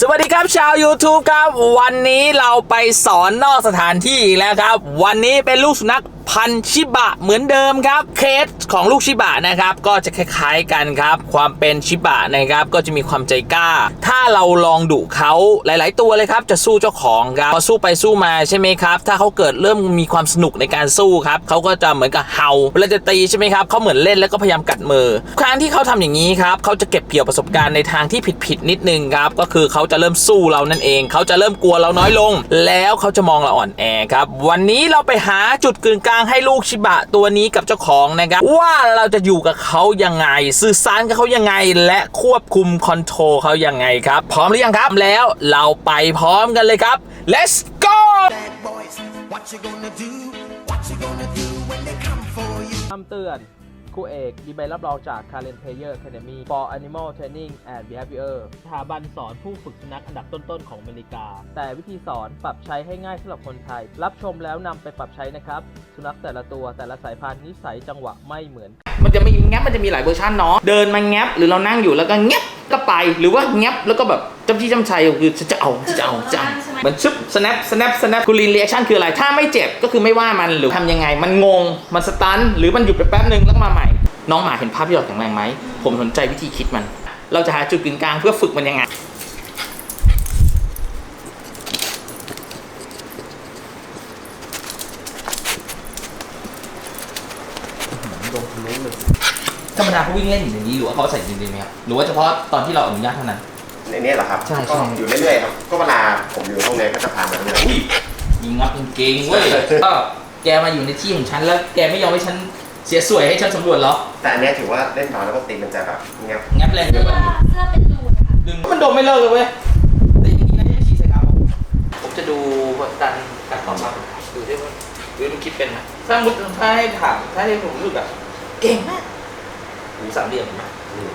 สวัสดีครับชาว YouTube ครับ วันนี้เราไปสอนนอกสถานที่อีกแล้วครับ วันนี้เป็นลูกสุนัข พันชิบะเหมือนเดิมครับ เคสของลูกชิบะนะครับ ก็จะคล้ายๆกันครับ ความเป็นชิบะนะครับ ก็จะมีความใจกล้า ถ้าเราลองดุเขาหลาย ๆ ตัวเลยครับ จะสู้เจ้าของครับพอสู้ไปสู้มาใช่ไหมครับ ถ้าเขาเกิดเริ่มมีความสนุกในการสู้ครับเขาก็จะเหมือนกับเห่าเวลาจะตีใช่ไหมครับเขาเหมือนเล่นแล้วก็พยายามกัดมือครั้งที่เขาทำอย่างนี้ครับเขาจะเก็บเกี่ยวประสบการณ์ในทางที่ผิดๆนิดนึงครับก็คือเขาจะเริ่มสู้เรานั่นเอง เขาจะเริ่มกลัวเราน้อยลง แล้วเขาจะมองเราอ่อนแอครับวันนี้เราไปหาจุดกึ่งกลางให้ลูกชิบะตัวนี้กับเจ้าของนะครับว่าเราจะอยู่กับเขายังไง สื่อสารกับเขายังไง และควบคุมคอนโทรลเขายังไงครับ พร้อมหรือยังครับแล้วเราไปพร้อมกันเลยครับ let's go bad boys. What you gonna do? What you gonna do when they come for you? คำเตือน ครูเอกมีใบรับรองจาก Karen Player Academy for Animal Training and Behavior สถาบันสอนผู้ฝึกสุนัขอันดับต้นๆของอเมริกา แต่วิธีสอนปรับใช้ให้ง่ายสำหรับคนไทย รับชมแล้วนำไปปรับใช้นะครับ สุนัขแต่ละตัวแต่ละสายพันธุ์นิสัยจังหวะไม่เหมือน มันจะมีแงบมันจะมีหลายเวอร์ชันเนาะเดินมาแงบหรือเรานั่งอยู่แล้วก็แงบก็ไปหรือว่าแงบแล้วก็แบบจำที่จำชัยคือจะเอาจะเอาจะเอาเหมือนชึบ snap snap snap กูรีนเรีแอคชั่นคืออะไร ถ้าไม่เจ็บก็คือไม่ว่ามันหรือทำยังไง มันงง มันสตัน หรือมันหยุดไปแป๊บนึงแล้วก็มาใหม่ น้องหมาเห็นภาพที่เราแข็งแรงไหม ผมสนใจวิธีคิดมัน เราจะหาจุดกึ่งกลางเพื่อฝึกมันยังไง ธรรมดาเขาวิ่งเล่นอยู่อย่างนี้หรือว่าเขาใส่จริงๆไหมครับ หรือว่าเฉพาะตอนที่เราอนุญาตเท่านั้น ในนี้เหรอครับใช่ก็ใช่อยู่เรื่อยๆครับ ก็เวลาผมอยู่ห้องเรียนก็จะพามาเรื่อยอุ้ยยิงงับกางเกงเว้ย ก็แกมาอยู่ในที่ของฉันแล้ว แกไม่ยอมให้ฉัน เสียสวยให้ฉันสำรวจเหรอ แต่อันเนี้ยถือว่าเล่นน้อยแล้วก็ตีมันจะแบบเงียบงับแรงเสื้เกิอนไปเสื้อเป็นรูนะคะดึงมันโดนไม่เลิกเลยเว้ยแต่อย่างนี้นะที่ฉีดใส่เขาผมจะดูการการตอบรับดูได้ว่าดูดูคิดเป็นไหมถ้ามุดถ้าให้ถามถ้าให้ผมรู้สึกแบบ เก่งมากหูสามเหลี่ยมเห็นไหมอืม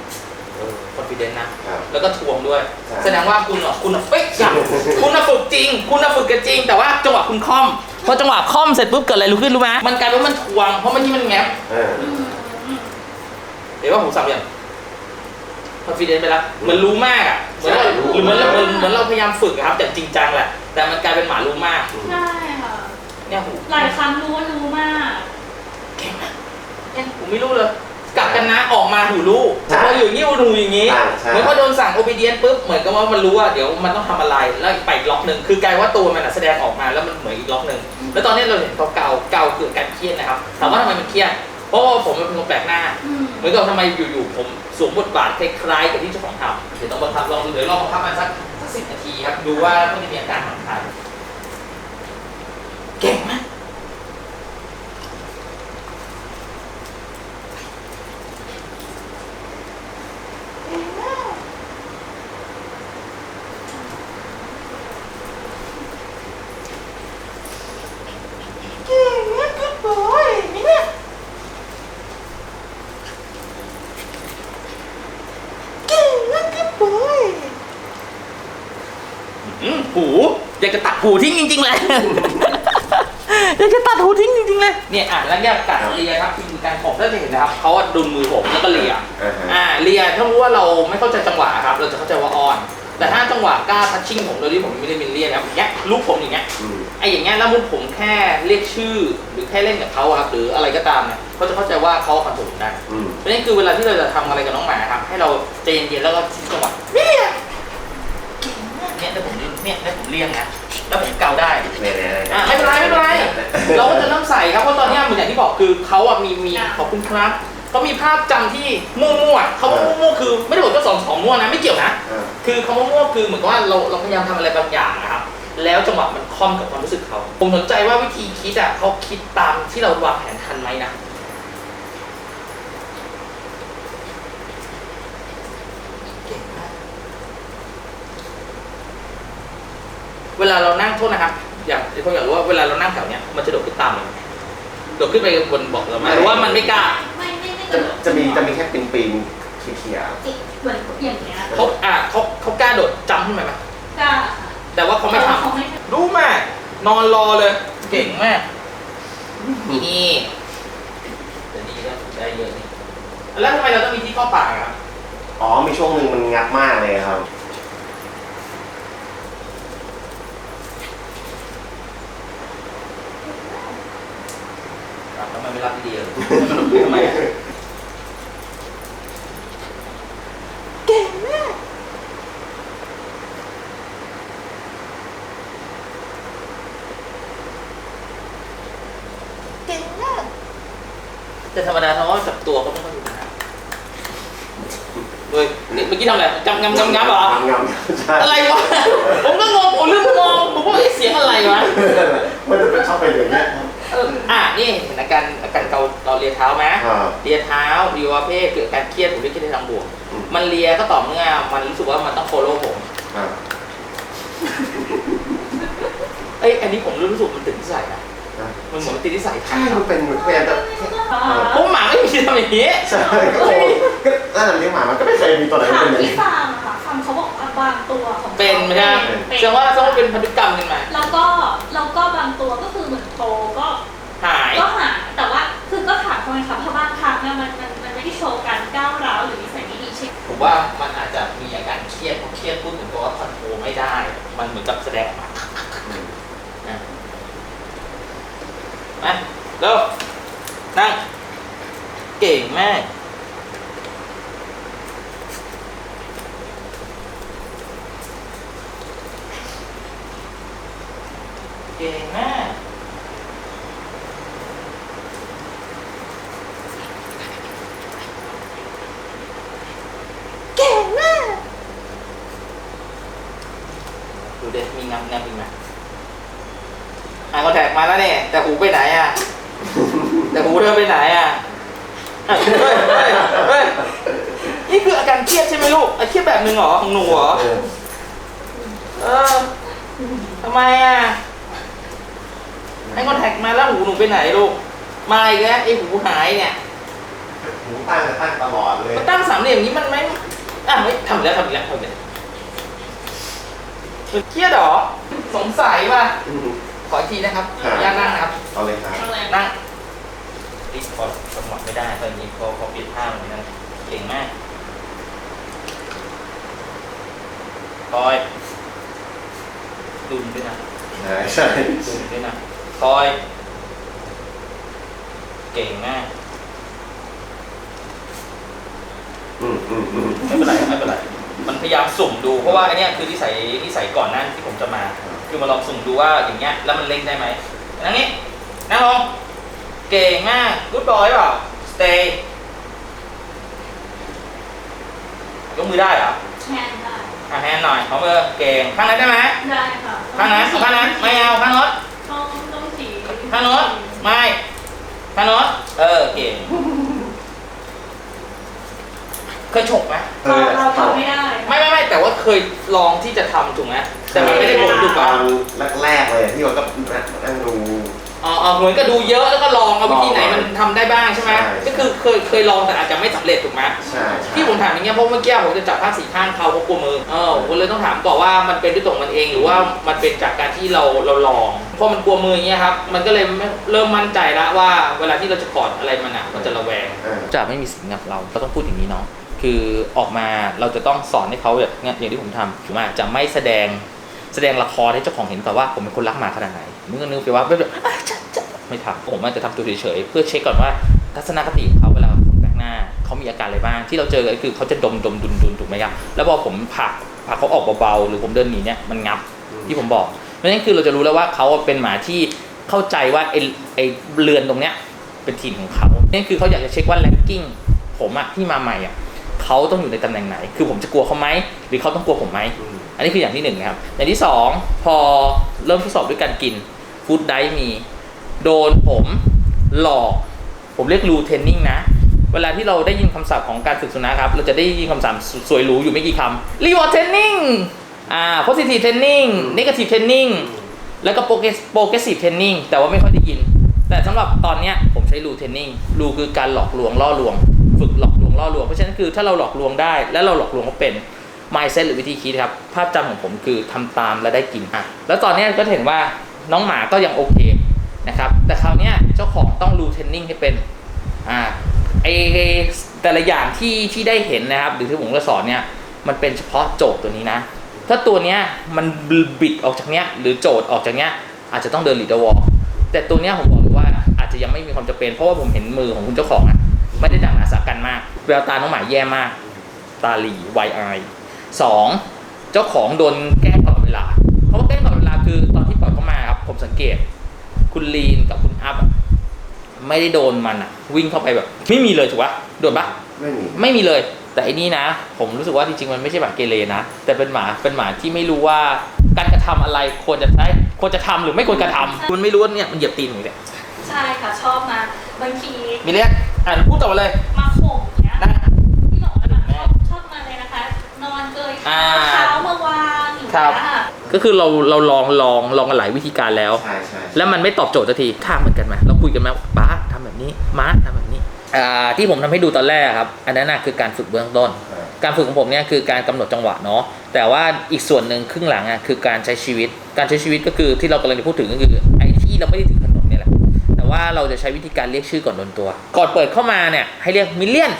เออคอนฟิเดนซ์นะ ครับแล้วก็ทวงด้วยใช่แสดงว่าคุณอะคุณอะเป๊กจังคุณอะฝึกจริง คุณอะฝึกกันจริง แต่ว่าจังหวะคุณคล่อม พอจังหวะคล่อมเสร็จปุ๊บเกิดอะไรรู้ขึ้นรู้ไหมมันกลายเป็นว่ามันทวง เพราะมันนี่มันแงบเออเห็นว่าผมสับอย่างคอนฟิเดนซ์ไปแล้วเหมือนรู้มากอะเหมือนเราใช่รู้หรือเหมือนเราเหมือนเหมือนเราพยายามฝึกอะครับ แต่จริงจังแหละ แต่มันกลายเป็นหมารู้มาก ใช่ค่ะ เนี่ยหูหลายครั้งรู้ว่ารู้มาก เก่งมากเนี่ยผมไม่รู้เลย กลับกันนะออกมาหูรู้พออยู่อย่างนี้หูอย่างนี้ ใช่ใช่ เหมือนพอโดนสั่งโอเ d เดียนปุ๊บ เหมือนกับว่ามันรู้ว่าเดี๋ยวมันต้องทำอะไร แล้วไปอีกล็อกหนึ่ง คือกลายว่าตัวมันอะแสดงออกมาแล้วมันเหมือนอีกล็อกหนึ่ง แล้วตอนนี้เราเห็นเขาเกาเกาเกิดการเครียดนะครับถามว่าทำไมมันเครียดเพราะว่าผมเป็นคนแปลกหน้าอืมเหมือนกับทำไมอยู่ๆผมสวมบทบาทคล้ายๆกับที่เจ้าของทำเดี๋ยวต้องบังคับลองดูเดี๋ยวลองบังคับมันสักสักสิบนาทีครับดูว่ามันจะมีอาการผ่อนคลายเก่งมากอืมหูอยากจะตัด หูทิ้งจริง ๆ เลย อยากจะตัดหูทิ้งจริง ๆ เลย เนี่ยอะแล้วเนี่ยกัดเลียครับคือการผมถ้าจะเห็นนะครับเขาอะดุลมือผมแล้วก็เลียอ่าฮะ อ่าเรียถ้ารู้ว่าเราไม่เข้าใจจังหวะครับ เราจะเข้าใจว่าออน แต่ถ้าจังหวะกล้าทัชชิ่งผมโดยที่ผมไม่ได้เป็นเรียกครับอย่างเงี้ยลูกผมอย่างเงี้ย อืม ไอ้อย่างเงี้ยแล้วมุดผมแค่เรียกชื่อ หรือแค่เล่นกับเขาอะครับหรืออะไรก็ตามเนี่ยเขาจะเข้าใจว่าเขาคอนโทรลผมได้อืม เพราะฉะนั้นคือเวลาที่เราจะทำอะไรกับน้องหมาครับ ให้เราใจเย็นๆแล้วก็ทิ้งจังหวะเนี่ยเนี่ยถ้าผมเนี่ยถ้าผมเรียกนะ แล้วผมเกาได้เนี่ยเนี่ยอะไม่เป็นไรไม่เป็นไรเราก็จะเริ่มใส่ครับเพราะตอนเนี้ยเหมือนอย่างที่บอกคือเขาอะมีมีขอบคุณครับเขามีภาพจำที่มั่วๆเขาว่ามั่วๆคือไม่ได้บอกว่าสองของมั่วนะไม่เกี่ยวนะเออคือคำว่ามั่วคือเหมือนกับว่าเราเราพยายามทำอะไรบางอย่างนะครับ แล้วจังหวะมันคล่อมกับความรู้สึกเขา ผมสนใจว่าวิธีคิดอะเขาคิดตามที่เราวางแผนทันไหมนะเก่งมาก เวลาเรานั่งโทษนะครับ อยากผมอยากรู้ว่าเวลาเรานั่งแถวเนี้ยมันจะโดดขึ้นตามเลยไหมโดดขึ้นไปบนเบอกเราไหมหรือว่ามันไม่กล้า ไม่ไม่ไม่จะจะมีจะมีแค่ปีนปีนๆเคลียร์เหมือนอย่างเงี้ยเขาอะเขาเขากล้าโดดจำขึ้นไปไหมกล้าแต่ว่าเขาไม่ทเขาไม่ำรู้มากนอนรอเลย เก่งมาก นี่แต่นี่ก็ได้เยอะนี่แล้วทำไมเราต้องมีที่เข้าปากอะครับ ๆอ๋อมีช่วงหนึ่งมันงับมากเลยครับ รับดีเลยทำไมอะแต่ธรรมดาเขาก็จับตัวเขาไม่ค่อยมีปัญหาเฮ้ยนี่เมื่อกี้ทำอะไรจำงำงำงำเหรอ งามๆใช่อะไรวะ ผมก็งง ผมลืมมอง ผมว่าเอ๊ะเสียงอะไรวะ มันจะเป็นชอบไปอย่างเงี้ยครับ เอออะนี่เห็นอาการอาการเกาเราเลียเท้าไหมอ่า เลียเท้าดีว่าเพศเกิดการเครียดผมเรียกเครียดในทางบวก อืม มันเลียก็ต่อเมื่อมันรู้สึกว่ามันต้องโฟโล่ผม อ่าเอ้ยอันนี้ผมรู้สึกมันติดนิสัยนะอ่ามันเหมือนมันติดนิสัยทัใช่มันเป็นพยายามจะผมหมาไม่มีทำอย่างนี้ ใช่ก็โอ้ก็น่าจะเลี้ยงหมามันก็ไม่เคยมีตัวไหนถามเป็นอย่างที่นี้ฟาร์มอะค่ะฟาร์มเขาบอกว่าบางตัวของขาเป็นไหมฮะ เป็นแสดงว่าต้องเป็นพันธุกรรมกันมา แล้วก็แล้วก็บางตัวก็คือเหมือน โตก็หายก็หายแต่ว่าคือก็ถามทำไมคะเพราะบางครั้งเนี่ยมันมันมันไม่ได้โชว์การก้าวร้าวหรือนิสัยไม่ดีเช่นผมว่ามันอาจจะมีอาการเครียดเพราะเครียดพูดถึงตัวว่าคอนโทรลไม่ได้ มันเหมือนกับแสดงออกมานะมาเร็วนั่งเก่งมากเก่งมาก เก่งมาก ดูเด็มีงามงามอีกไหม อ่านคอนแทคมาแล้วเนี่ยแต่หูไปไหนอะ แต่หูเธอไปไหนอะเฮ้ยเฮ้ยเฮ้ยนี่คืออาการเครียดใช่ไหมลูกอาเครียดแบบหนึ่งเหรอของหนูเหรอเออเออทำไมอะให้คอนแทคมาแล้วหูหนูไปไหนลูก มาอีกแล้วไอหูหายเนี่ยหูตั้งจะตั้งตลอดเลยมันตั้งสามเหลี่ยมอย่างนี้มันไม่อะไม่ทำอีกแล้วทำอีกแล้วทำอีกแล้วมันเครียดเหรอ สงสัยป่ะอืมขออีกทีนะครับครับย่าตนั่งนะครับเอาเลยครับอะไรนั่งรีบ พอสมองไม่ได้ตอนนี้เขาเขาปิดท่าเหมือนกันเก่งมากคอยดุนด้วยนะใช่ใช่ดุนด้วยนะคอย เก่งมากอืมอืมอืมไม่เป็นไรไม่เป็นไรมันพยายามสุ่มดูเพราะว่าไอเนี้ยคือนิสัยนิสัยก่อนหน้าที่ผมจะมา คือมาลองสุ่มดูว่าอย่างเงี้ยแล้วมันเล่งได้ไหมนั่งนี้นั่งลง เก่งมาก good boy เปล่า stay ยกมือได้เหรอแทนได้อะแฮนด์หน่อยขอมือเก่งข้างนั้นได้ไหมได้ค่ะข้างนั้นเอาข้างนั้นไม่เอาข้างโน้นต้องต้องสีข้างโน้นไม่ข้างโน้นเออเก่งเคยฉกไหมเอเราอเราทำไม่ได้ ไม่ไม่ไม่แต่ว่าเคยลองที่จะทำถูกไหมแต่มันไม่ได้ผลถูกตป่ะอนแรกๆเลยที่เราก็นั่งดู อ๋ออ๋อเหมือนกับดูเยอะแล้วก็ลองเอาวิธีไหนลองมันทำได้บ้างใช่ไหมใช่ ก็คือเคยเคยลองแต่อาจจะไม่สำเร็จถูกไหมใช่ใช่ที่ผมถามอย่างเงี้ยเพราะเมื่อกี้ผมจะจับผ้าสีข้างเขาเพราะกลัวมือเออผมเลยต้องถามก่อนว่ามันเป็นด้วยตัวมันเองหรือว่ามันเป็นจากการที่เราเราลองเพราะมันกลัวมืออย่างเงี้ยครับมันก็เลยไม่เริ่มมั่นใจแล้วว่า เวลาที่เราจะกอดอะไรมันอะมันจะระแวง เออ จะไม่มีสิงกับเราเราต้องพูดอย่างนี้เนาะคือออกมาเราจะต้องสอนให้เขาแบบเนี้ยอย่างที่ผมทำคือว่าจะไม่แสดง แสดงละครให้เจ้าของเห็นก่อนว่าผมเป็นคนรักหมาขนาดไหนมึงก็นึกไปว่าแบบอ่ไม่ทำผมอาจจะทำตัวเฉยๆเพื่อเช็คก่อนว่าทัศนคติของเขาเวลาคนแปลกหน้าเขามีอาการอะไรบ้าง ที่เราเจอก็คือเขาจะดมดมดุนดุนถูกไหมครับแล้วพอผมผลักผลักเขาออกเบาๆหรือผมเดินหนีเนี่ยมันงับที่ผมบอกเพราะฉะนั้นคือเราจะรู้แล้วว่าเขาเป็นหมาที่เข้าใจว่าไอ้ไอ้เรือนตรงเนี้ยเป็นถิ่นของเขานี่คือเขาอยากจะเช็คว่าแรงกิ้งผมอะที่มาใหม่อะเขาต้องอยู่ในตำแหน่งไหน คือผมจะกลัวเขาไหมหรือเขาต้องกลัวผมไหม อืมอันนี้คืออย่างที่หนึ่งนะครับ อย่างที่สองพอเริ่มทดสอบด้วยการกินฟู้ดไดมีโดนผมหลอก ผมเรียกรูเทนนิ่งนะ เวลาที่เราได้ยินคำศัพท์ของการฝึกสุนัขครับ เราจะได้ยินคำศัพท์สวยหรูอยู่ไม่กี่คำ reward training อ่า positive training negative training แล้วก็ progress- progressive training แต่ว่าไม่ค่อยได้ยิน แต่สำหรับตอนเนี้ยผมใช้รูเทนนิ่งรูคือการหลอกลวงล่อลวง ฝึกหลอกลวงล่อลวง เพราะฉะนั้นคือถ้าเราหลอกลวงได้ และเราหลอกลวงเขาเป็น mindset หรือวิธีคิดครับ ภาพจำของผมคือทำตามและได้กินอะแล้วตอนนี้ก็เห็นว่าน้องหมาก็ยังโอเคนะครับ แต่คราวนี้เจ้าของต้องรูเทนนิ่งให้เป็นอ่าไอแต่ละอย่างที่ที่ได้เห็นนะครับ หรือที่ผมจะสอนเนี่ยมันเป็นเฉพาะโจทย์ตัวนี้นะ ถ้าตัวเนี้ยมันบิดออกจากเนี้ยหรือโจทย์ออกจากเนี้ยอาจจะต้องเดินลีดเดอร์วอลแต่ตัวเนี้ยผมบอกเลยว่าอาจจะยังไม่มีความจำเป็น เพราะว่าผมเห็นมือของคุณเจ้าของอะไม่ได้ดังหนาสากันมากแววตาน้องหมาแย่มาก ตาหลีไวอายสอ งเจ้าของโดนแกล้งตลอดเวลาเขาว่าแกล้งตลอดเวลาคือตอนที่ปล่อยเขามาครับ ผมสังเกต คุณลีนกับคุณอัพอะไม่ได้โดนมันอะวิ่งเข้าไปแบบ ไม่มีเลยถูกปะโดนปะไม่มีไม่มีเลย แต่อันนี้นะ ผมรู้สึกว่าจริงๆมันไม่ใช่หมาเกเรนะ แต่เป็นหมาเป็นหมาที่ไม่รู้ว่าการกระทำอะไรควรจะใช้ควรจะทำหรือไม่ควรกระทำคุณไม่รู้ว่าเนี่ยมันเหยียบตีนอยู่เนี่ยใช่ค่ะชอบมาบางทีมีเรียกอ่านพูดต่อมาเลย มาข่มเนี้ย ได้ พี่หลงอะชอบชอบมาเลยนะคะ น อนเกยอ่า เท้ามาวางอย่างครัเงี้บยค่ะก็คือเราเราลองลองลองกันหลายวิธีการแล้ว ใช่ใช่แล้วมันไม่ตอบโจทย์สักทีท่าเหมือนกันไหมเราคุยกันไหมว่าป้าทำแบบนี้ม้าทำแบบนี้อ่าที่ผมทำให้ดูตอนแรกครับ อันนั้นน่ะคือการฝึกเบื้องต้นการฝึกของผมเนี่ยคือการกำหนดจังหวะเนาะแต่ว่าอีกส่วนหนึ่งครึ่งหลังอะคือการใช้ชีวิต การใช้ชีวิตก็คือที่เรากำลังจะพูดถึงก็คือไอ้ที่เราไม่ได้ถึงถนนเนี่ยแหละแต่ว่าเราจะใช้วิธีการเรียกชื่อก่อนโดนตัว ก่อนเปิดเข้ามาเนี่ยให้เรียกมิลเลียน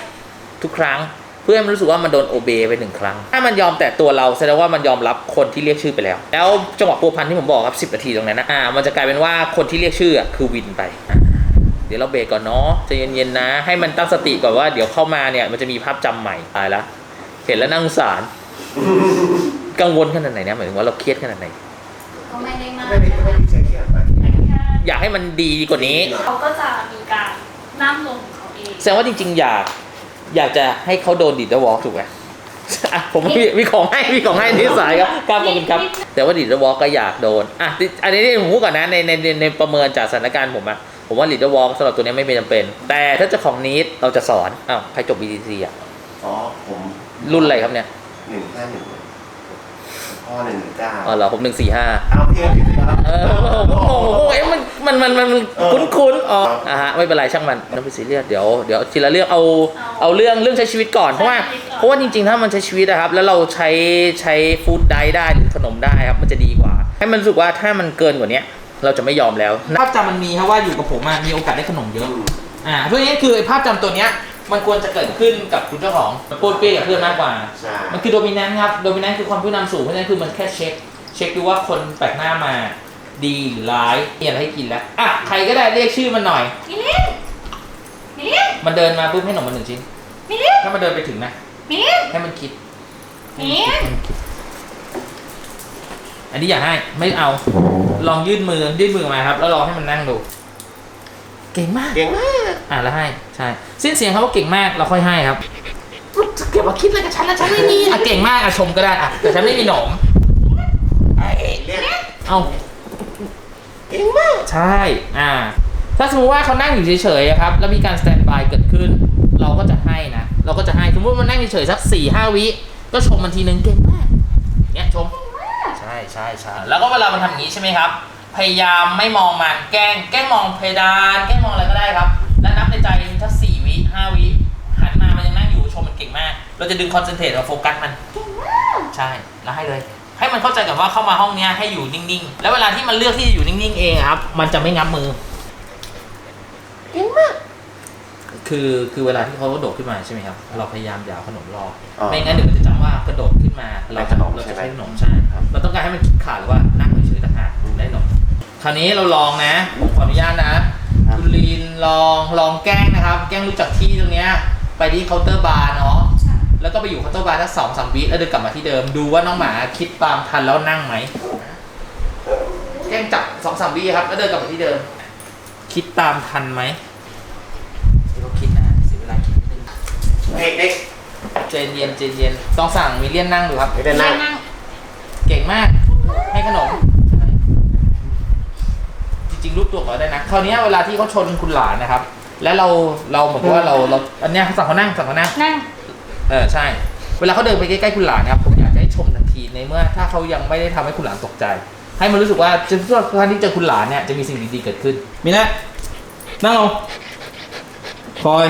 ทุกครั้ง เพื่อให้มันรู้สึกว่ามันโดนโอเบไปหนึ่งครั้ง ถ้ามันยอมแต่ตัวเราแสดงว่ามันยอมรับคนที่เรียกชื่อไปแล้ว แล้วจังหวะพัวพันที่ผมบอกครับ 10นาทีตรงนั้นนะอ่ามันจะกลายเป็นว่าคนที่เรียกชื่ออะคือวินไปอะเดี๋ยวเราเบรกก่อนเนาะใจเย็นๆนะ ให้มันตั้งสติก่อนว่าเดี๋ยวเข้ามาเนี่ยมันจะมีภาพจำใหม่ตายละเห็นแล้วนั่าสงสารกังวลขนาดไหนเนี่ยหมายถึงว่าเราเครียดขนาดไหนก็ไม่ได้มากไม่ได้ไม่ได้เสียเครียดไปแค่อยากให้มันดีกว่านี้เขาก็จะมีการนั่งลงของเขาเองแสดงว่าจริง ๆ อยาก อยากจะให้เขาโดนดีดวอล์กถูกไหมอะผมมีมีของให้มีของให้นิสัยครับครับขอบคุณครับ แต่ว่าดีดวอล์กก็อยากโดนอะที่อันนี้ที่ผมพูดก่อนนะในในในในประเมินจากสถานการณ์ผมอะผมว่าลีดวอล์กสำหรับตัวนี้ไม่เป็นจำเป็น แต่ถ้าจะของนี้เราจะสอนอ้าวใครจบ BTC อะอ๋อผมรุ่นอะไรครับเนี่ยหนึ่งห้าหนึ่ง พ่อหนึ่งหนึ่งเก้าอ๋อเหรอผมหนึ่งสี่ห้าเอาพี่เอาพี่ครับเออผมงงผมงงเอ๊ะมันมันมันมันเออคุ้นๆอ๋ออะฮะไม่เป็นไรช่างมันน้ำไปซีเรียสเดี๋ยวเดี๋ยวทีละเรื่องเอาเอาเรื่องเรื่องใช้ชีวิตก่อนเพราะว่าเพราะว่าจริงๆ ถ้ามันใช้ชีวิตนะครับ แล้วเราใช้ใช้ฟู้ดไดได้หรือขนมได้ครับมันจะดีกว่า ให้มันรู้สึกว่าถ้ามันเกินกว่านี้เราจะไม่ยอมแล้วภาพจำมันมีครับว่าอยู่กับผมมีโอกาสได้ขนมเยอะอ่าเพราะงั้นคือไอ้ภาพจำตัวเนี้ย มันควรจะเกิดขึ้นกับคุณเจ้าของพูดเปี้ยกับเพื่อนมากกว่า ใช่มันคือโดมินันต์ครับโดมินันต์คือความผู้นำสูงเพราะฉะนั้นคือมันแค่เช็ค เช็คดูว่าคนแปลกหน้ามา ดีหรือร้ายมีอะไรให้กินแล้วอะใครก็ได้เรียกชื่อมันหน่อย มิลินมิลินมันเดินมาปุ๊บให้ขนมมันหนึ่งชิ้น มิลินถ้ามันเดินไปถึงนะ มิลิน ให้มันคิดมิลินอันนี้อย่าให้ไม่เอา ลองยื่นมือยื่นมือมาครับ แล้วลองให้มันนั่งดู เก่งมาก เก่งมากอะแล้วให้ใช่สิ้นเสียงเขาว่าเก่งมากเราค่อยให้ครับเก็บมาคิดอะไรกับฉันแล้วฉันไม่มีอะเก่งมากอะชมก็ได้อะแต่ฉันไม่มีหนมเรียกเอาเก่งมากใช่อ่าถ้าสมมติว่าเขานั่งอยู่เฉยๆอะครับแล้วมีการสแตนบายเกิดขึ้น เราก็จะให้นะเราก็จะให้สมมติมันนั่งเฉยๆสักสี่ห้าวิก็ชมมันทีนึงเก่งมากเนี่ยชมใช่ใช่ใช่แล้วก็เวลามันทำอย่างนี้ใช่ไหมครับ พยายามไม่มองมันแกล้งแกล้งมองเพดานแกล้งมองอะไรก็ได้ครับ แล้วนับในใจถ้าสี่วิห้าวิหันมามันยังนั่งอยู่ชมมันเก่งมาก เราจะดึงคอนเซนเทรตมาโฟกัสมันใช่แล้วให้เลย ให้มันเข้าใจกับว่าเข้ามาห้องเนี้ยให้อยู่นิ่งๆ แล้วเวลาที่มันเลือกที่จะอยู่นิ่งๆ เองอะครับ มันจะไม่งับมือ เก่งมาก คือคือเวลาที่เขาโดดขึ้นมาใช่ไหมครับ เราพยายามอย่าเอาขนมรออไม่งั้นเดี๋ยวมันจะจำว่ากระโดดขึ้นมาเราจะเราจะใช้ขนมใช่ครับเราต้องการให้มันคิดขาดหรือว่านั่งเฉยๆต่างหากได้ขนม คราวนี้เราลองนะผมขออนุญาตนะคุณลีนลองลองแกล้งนะครับ แกล้งรู้จักที่ตรงเนี้ยไปที่เคาน์เตอร์บาร์เนาะแล้วก็ไปอยู่เคาน์เตอร์บาร์สักสองสามวิแล้วเดินกลับมาที่เดิมดูว่าน้องหมาคิดตามทันแล้วนั่งไหมแกล้งจับสองสามวิครับแล้วเดินกลับมาที่เดิม คิดตามทันไหมไม่ต้องคิดนะเสียเวลาคิดนิดนึงเด็กเด็กเจนเย็นเจนเย็นต้องสั่งมิเลียนนั่งดูครับไม่ได้นั่งนั่ง เก่งมาก ให้ขนม จริงๆรูปตัวก็ได้นะ ค ราวเนี้ยเวลาที่เขาชนคุณหลานนะครับ แล้วเราเราเหมือนกับว่าเราเราอันเนี้ยสั่งเขานั่งสั่งเขานั่ง นั่ง เออใช่ เวลาเขาเดินไปใกล้ๆคุณหลานนะครับผมอยากจะให้ชมทันทีในเมื่อ ถ้าเขายังไม่ได้ทำให้คุณหลานตกใจ ให้มันรู้สึกว่าจะทุกครั้งที่เจอคุณหลานเนี่ยจะมีสิ่งดีๆเกิดขึ้น มีนะนั่งลงคอย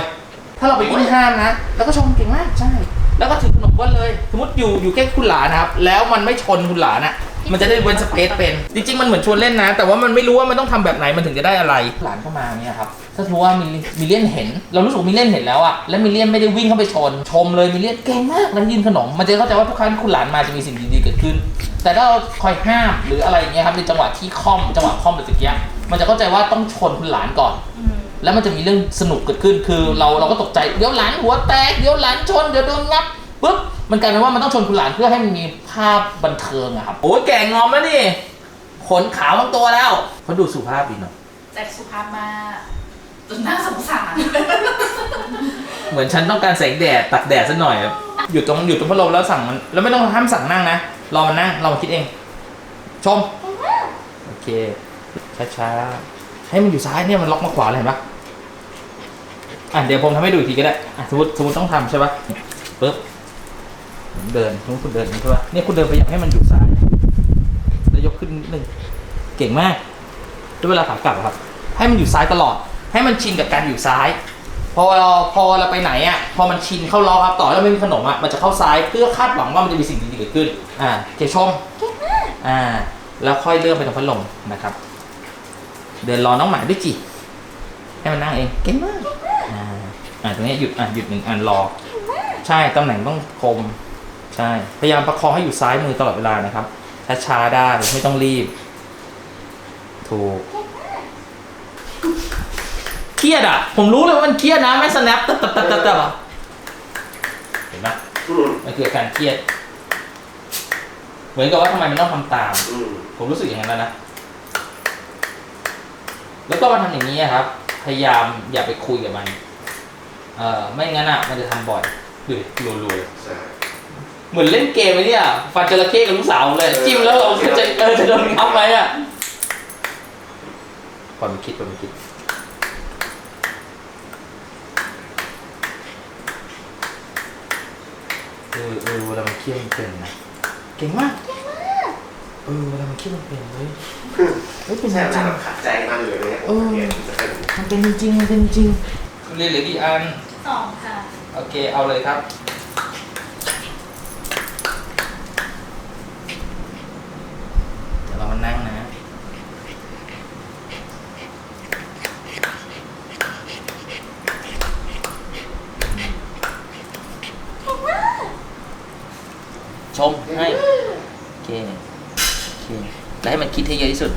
ถ้าเราไปยิ่งห้ามนะ แล้วก็ชมเก่งมากใช่ แล้วก็ถือขนมก้อนเลย สมมติอยู่อยู่ใกล้คุณหลานนะครับ แล้วมันไม่ชนคุณหลานอะ มันจะได้เว้นสเปซเป็น จริง ๆ มันเหมือนชวนเล่นนะ แต่ว่ามันไม่รู้ว่ามันต้องทำแบบไหนมันถึงจะได้อะไร หลานเข้ามาเนี่ยครับ ถ้าถือว่ามิลมิเลียนเห็น เรารู้สึกว่ามิเลียนเห็นแล้วอะแล้วมิเลียนไม่ได้วิ่งเข้าไปชน ชมเลยมิเลียนเก่งมากแล้วยื่นขนม มันจะเข้าใจว่าทุกครั้งที่คุณหลานมาจะมีสิ่งดีๆเกิดขึ้น แต่ถ้าเราคอยห้ามหรืออะไรอย่างเงี้ยครับในจังหวะที่ค่อมจังหวะค่อมหรือตะเกียบมันจะเข้าใจว่าต้องชนคุณหลานก่อน อืมแล้วมันจะมีเรื่องสนุกเกิดขึ้น คือเราเราก็ตกใจ เดี๋ยวหลานหัวแตก เดี๋ยวหลานชน เดี๋ยวโดนงับ ปุ๊บมันกลายเป็นว่ามันต้องชนคุณหลานเพื่อให้มันมีภาพบันเทิงอะครับโอ้ยแก่งอมแล้วนี่ขนขาวทั้งตัวแล้วเขาดูสุภาพดีเนาะแต่สุภาพมากจนน่าสงสาร เหมือนฉันต้องการแสงแดดตักแดดสักหน่อยครับอยู่ตรงอยู่ตรงพัดลมแล้วสั่งมันแล้วไม่ต้องห้ามสั่งนั่งนะรอมันนั่งเรามาคิดเอง ชมโอเคช้าๆให้มันอยู่ซ้ายเนี่ยมันล็อกมาขวาเลยเห็นปะอะเดี๋ยวผมทำให้ดูอีกทีก็ได้อะสมมติสมมติต้องทำใช่ปะปึ๊บ ผมเดินสมมติคุณเดินอย่างนี้ใช่ปะเนี่ยคุณเดินไปอยากให้มันอยู่ซ้ายแล้วยกขึ้นนิดนึงเก่งมากด้วยเวลาขากลับอะครับ ให้มันอยู่ซ้ายตลอด ให้มันชินกับการอยู่ซ้าย พอเราพอเราไปไหนอะ พอมันชินเข้าล้อครับต่อให้เราไม่มีขนมอะมันจะเข้าซ้ายเพื่อคาดหวังว่ามันจะมีสิ่งดีๆเกิดขึ้น อ่าเกชมอ่า แล้วค่อยเลื่อนไปตรงพัดลมนะครับ เดินรอน้องหมาด้วยจิให้มันนั่งเองเก่งมากอ่าอ่าตรงนี้หยุดอ่าหยุดหนึ่งอันรอ ใช่ตำแหน่งต้องคม ใช่ พยายามประคองให้อยู่ซ้ายมือตลอดเวลานะครับ ช้าๆได้ไม่ต้องรีบ ถูก เครียดอะ ผมรู้เลยว่ามันเครียดนะไม่ snap ตับตับตับตับตับอะเห็นไหมอืมมันคือการเครียด เหมือนกับว่าทำไมมันต้องทำตามอืมผมรู้สึกอย่างนั้นแล้วนะ แล้วก็มาทำอย่างนี้อะครับ พยายามอย่าไปคุยกับมัน เอ่อไม่งั้นอะ มันจะทำบ่อยดูดิรัวๆ เลยใช่เหมือนเล่นเกมไอ้เนี่ยฟันจระเข้กับลูกสาวเลย จิ้มแล้วเราจะเออจะโดนงับไหมอะความคิดความคิด เออเออเวลามันเครียดมันเป็นนะเก่งมากเก่งมาก เออเวลามันเครียดมันเป็นเลยเฮ้ยเป็นจใช่ริงเวลาเราขัดใจมากเลยเนี่ยเออเนี่ยมันจะเป็น มันเป็นจริงๆมันเป็นจริง เรียนเหลือกี่อัน สองค่ะ โอเค เอาเลยครับ เดี๋ยวเรามานั่งนะ ชมให้ โอเค โอเค แล้วให้มันคิดให้เยอะที่สุด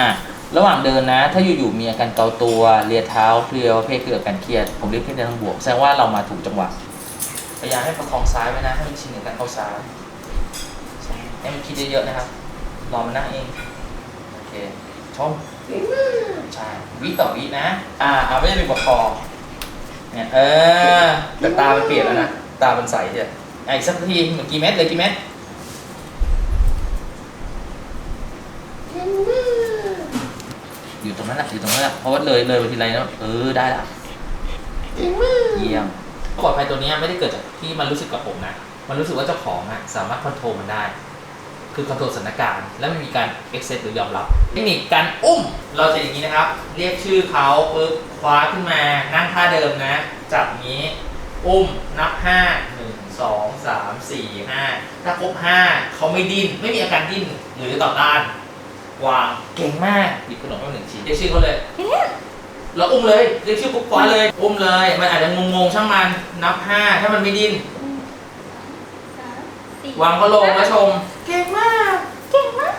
อะ ระหว่างเดินนะ ถ้าอยู่ๆมีอาการเกาตัวเลียเท้าเพลียวเพศเกิดอาการเครียด ผมเรียกเพศในทางบวก แสดงว่าเรามาถูกจังหวะ พยายามให้ประคองซ้ายไว้นะ ให้มันชินกับการเข้าซ้ายให้มันคิดเยอะๆนะครับ รอมันนั่งเอง โอเค ชมใช่วิต่อวินะ อ่า เอาไม่ได้เป็นประคองเนี่ย เออ แต่ตามันเปลี่ยนแล้วนะ ตามันใสเชียวอะอีกสักทีเหมือนกี่เม็ดเลยกี่เม็ด อยู่ ตรงนั้นแหละอยู่ตรงนั้นแหละเพราะว่าเลยเลยไปทีไรแล้วเออได้ละเยี่ยมปลอดภัยตัวนี้ไม่ได้เกิดจากที่มันรู้สึกกับผมนะ มันรู้สึกว่าเจ้าของอะสามารถคอนโทรลมันได้ คือคอนโทรลสถานการณ์ และไม่มีการเอ็กเซหรือยอมรับ เทคนิคการอุ้ม เราจะอย่างนี้นะครับ เรียกชื่อเขาปึ๊บคว้าขึ้นมา นั่งท่าเดิมนะ จับนี้ อุ้ม นับห้าหนึ่งสองสามสี่ห้าถ้าครบห้าเขาไม่ดิ้น ไม่มีอาการดิ้นหรือต่อต้าน วางเก่งมากหยิบขนมมาหนึ่งชิ้นเรียกชื่อเขาเลยแล้วอุ้มเลยเรียกชื่อปุ๊บคว้าเลย อุ้มเลย มันอาจจะงงๆช่างมันนับห้าถ้ามันไม่ดิ้นสามสี่วางก็ลงแล้วชม เก่งมาก เก่งมาก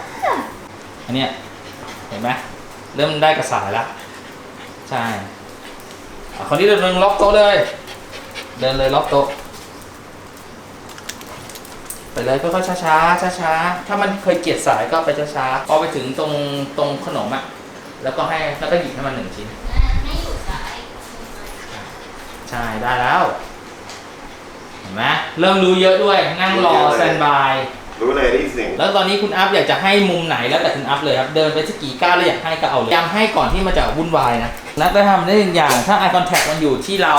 อันเนี้ยเห็นไหมเริ่มได้กระสายแล้วใช่อะคนนี้เดินเดินล็อกโต๊ะเลย เดินเลยล็อกโต๊ะ ไปเลยค่อยๆช้าๆช้าๆถ้ามันเคยเกลียดสายก็ไปช้าๆพอไปถึงตรงตรงขนมอะแล้วก็ให้แล้วก็หยิบให้มันหนึ่งชิ้นให้อยู่ซ้ายใช่ได้แล้วเห็นไหมเริ่มรู้เยอะด้วยนั่งรอสแตนบายรู้เลยได้ยินเสียงแล้วตอนนี้คุณอัพอยากจะให้มุมไหนแล้วแต่คุณอัพเลยครับเดินไปสักกี่ก้าวแล้วอยากให้ก็เอาเลยย้ำให้ก่อนที่มันจะวุ่นวายนะและจะทำได้หนึ่งอย่างถ้า eye contact มันอยู่ที่เรา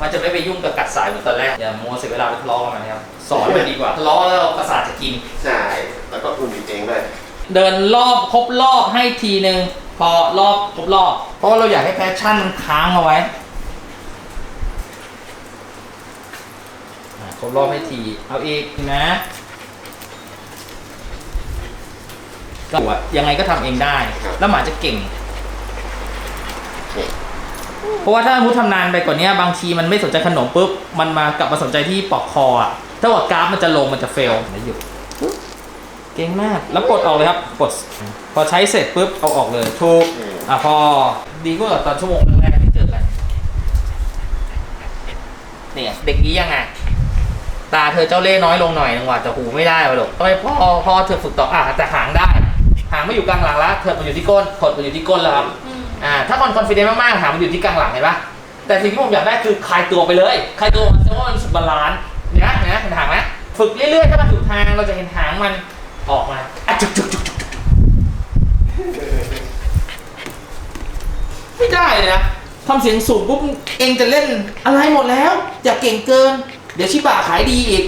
มันจะไม่ไปยุ่งกับกัดสายเหมือนตอนแรกอย่ามัวเสียเวลาไปทะเลาะกันมันนะครับสอนมันดีกว่าทะเลาะแล้วประสาทจะกิน ใช่ แล้วก็อุ่นเองด้วยเดินรอบครบรอบให้ทีหนึ่งพอรอบครบรอบ เพราะว่าเราอยากให้แพชชั่นมันค้างเอาไว้อะครบรอบให้ที เอาอีกนะก็ว่ายังไงก็ทำเองได้ครับแล้วหมาจะเก่ง เพราะว่าถ้ามุดทำนานไปกว่านี้บางทีมันไม่สนใจขนมปุ๊บมันมากลับมาสนใจที่ปอกคออะถ้าว่ากราฟมันจะลงมันจะเฟลนะหยุดเก่งมาก แล้วกดออกเลยครับ กด พอใช้เสร็จปุ๊บเอาออกเลยถูกอะพอดีกว่าตอนชั่วโมงแรกที่เจอกันเนี่ยเด็กนี้ยังไงตาเธอเจ้าเล่ห์น้อยลงหน่อยนึงว่ะแต่หูไม่ได้ว่ะลูกทำไมพอพ่อเธอฝึกต่ออะแต่หางได้ หางไม่อยู่กลางหลังล้วเธอมันอยู่ที่ก้นขดมันอยู่ที่ก้นแล้วครับ อ่าถ้าคนคอนฟิเดนซ์มากๆหางมันอยู่ที่กลางหลังเห็นปะแต่สิ่งที่ผมอยากได้คือคลายตัวไปเลยคลายตัวมันจะว่ามันสุดบาลานซ์เนี่ยนะเห็นหางไหมฝึกเรื่อยๆถ้ามันถูกทางเราจะเห็นหางมันออกมาอะจุกจุกจุกจุกจุกไม่ได้เลยนะทำเสียงสูงปุ๊บเองจะเล่นอะไรหมดแล้ว อย่าเก่งเกิน เดี๋ยวชิบะขายดีอีก